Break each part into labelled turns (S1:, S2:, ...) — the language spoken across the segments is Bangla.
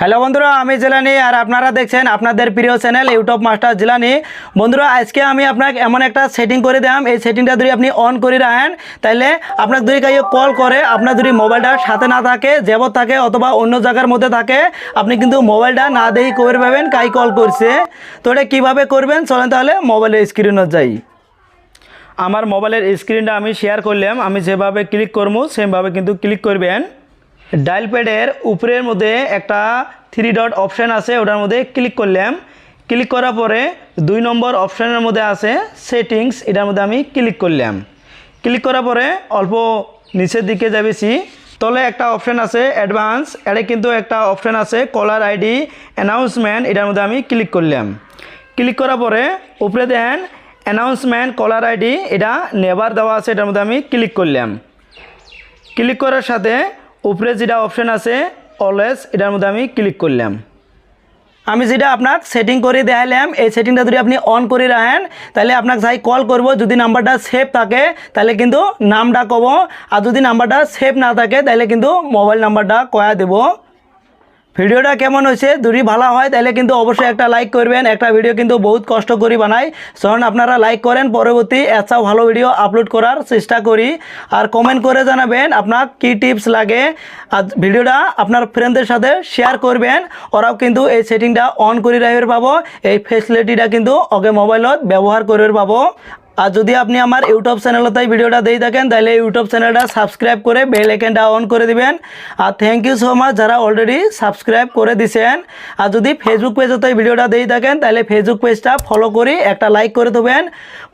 S1: হ্যালো বন্ধুরা, আমি জেলানি আর আপনারা দেখছেন আপনাদের প্রিয় চ্যানেল ইউটিউব মাস্টার জেলানি। বন্ধুরা, আজকে আমি আপনাকে এমন একটা সেটিং করে দিলাম এই সেটিংটা যদি আপনি অন করে রাখেন তাহলে আপনার যদি কাউ কল করে, আপনার যদি মোবাইলটা সাথে না থাকে, জেবত থাকে অথবা অন্য জায়গার মধ্যে থাকে, আপনি কিন্তু মোবাইলটা না দেখি করে পাবেন, কাই কল করছে। তো এটা কীভাবে করবেন? চলেন তাহলে মোবাইলের স্ক্রিনত যাই। আমার মোবাইলের স্ক্রিনটা আমি শেয়ার করলাম। আমি যেভাবে ক্লিক করব সেভাবে কিন্তু ক্লিক করবেন। ডায়াল প্যাডের উপরের মধ্যে একটা থ্রি ডট অপশান আছে, ওটার মধ্যে ক্লিক করলাম। ক্লিক করার পরে দুই নম্বর অপশানের মধ্যে আছে সেটিংস এটার মধ্যে আমি ক্লিক করলাম। ক্লিক করার পরে অল্প নিচের দিকে যাবেছি তলে একটা অপশান আছে অ্যাডভান্স এটা কিন্তু একটা অপশান আছে কলার আইডি অ্যানাউন্সমেন্ট এটার মধ্যে আমি ক্লিক করলাম। ক্লিক করার পরে উপরে দেন অ্যানাউন্সমেন্ট কলার আইডি এটা নেবার দেওয়া আছে, এটার মধ্যে আমি ক্লিক করলাম। ক্লিক করার সাথে উপরে যেটা অপশান আছে অলওয়েজ এটার মধ্যে আমি ক্লিক করলাম। আমি যেটা আপনার সেটিং করে দেখালাম এই সেটিংটা যদি আপনি অন করে রাখেন, তাহলে আপনাকে যাই কল করব, যদি নাম্বারটা সেভ থাকে, তাহলে কিন্তু নামটা কব আর যদি নাম্বারটা সেভ না থাকে, তাহলে কিন্তু মোবাইল নাম্বারটা কয়া দেব। ভিডিওটা কেমন হয়েছে? যদি ভালো হয়, তাহলে কিন্তু অবশ্যই একটা লাইক করবেন। একটা ভিডিও কিন্তু বহুত কষ্ট করে বানাই। যখন আপনারা লাইক করেন। পরবর্তী এছাড়াও ভালো ভিডিও আপলোড করার চেষ্টা করি। আর কমেন্ট করে জানাবেন, আপনার কী টিপস লাগে। আর ভিডিওটা আপনার ফ্রেন্ডদের সাথে শেয়ার করবেন। ওরাও কিন্তু এই সেটিংটা অন করে রাখবে পাবো। এই ফেসিলিটিটা কিন্তু ওকে মোবাইলত ব্যবহার করবে পাবো। আর যদি আপনি আমার ইউটিউব চ্যানেলতে ভিডিওটা দিয়ে থাকেন, তাহলে ইউটিউব চ্যানেলটা সাবস্ক্রাইব করে বেল আইকনটা অন করে দিবেন। আর থ্যাংক ইউ সো মাচ যারা অলরেডি সাবস্ক্রাইব করে দিছেন। আর যদি ফেসবুক পেজতে ভিডিওটা দিয়ে থাকেন, তাহলে ফেসবুক পেজটা ফলো করে একটা লাইক করে দেবেন।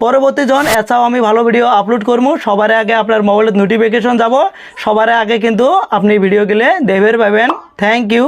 S1: পরবর্তী জন এছাড়াও আমি ভালো ভিডিও আপলোড করব। সবার আগে আপনার মোবাইলের নোটিফিকেশন যাব। সবার আগে কিন্তু আপনি ভিডিও গেলে দেখবে পাবেন। Thank you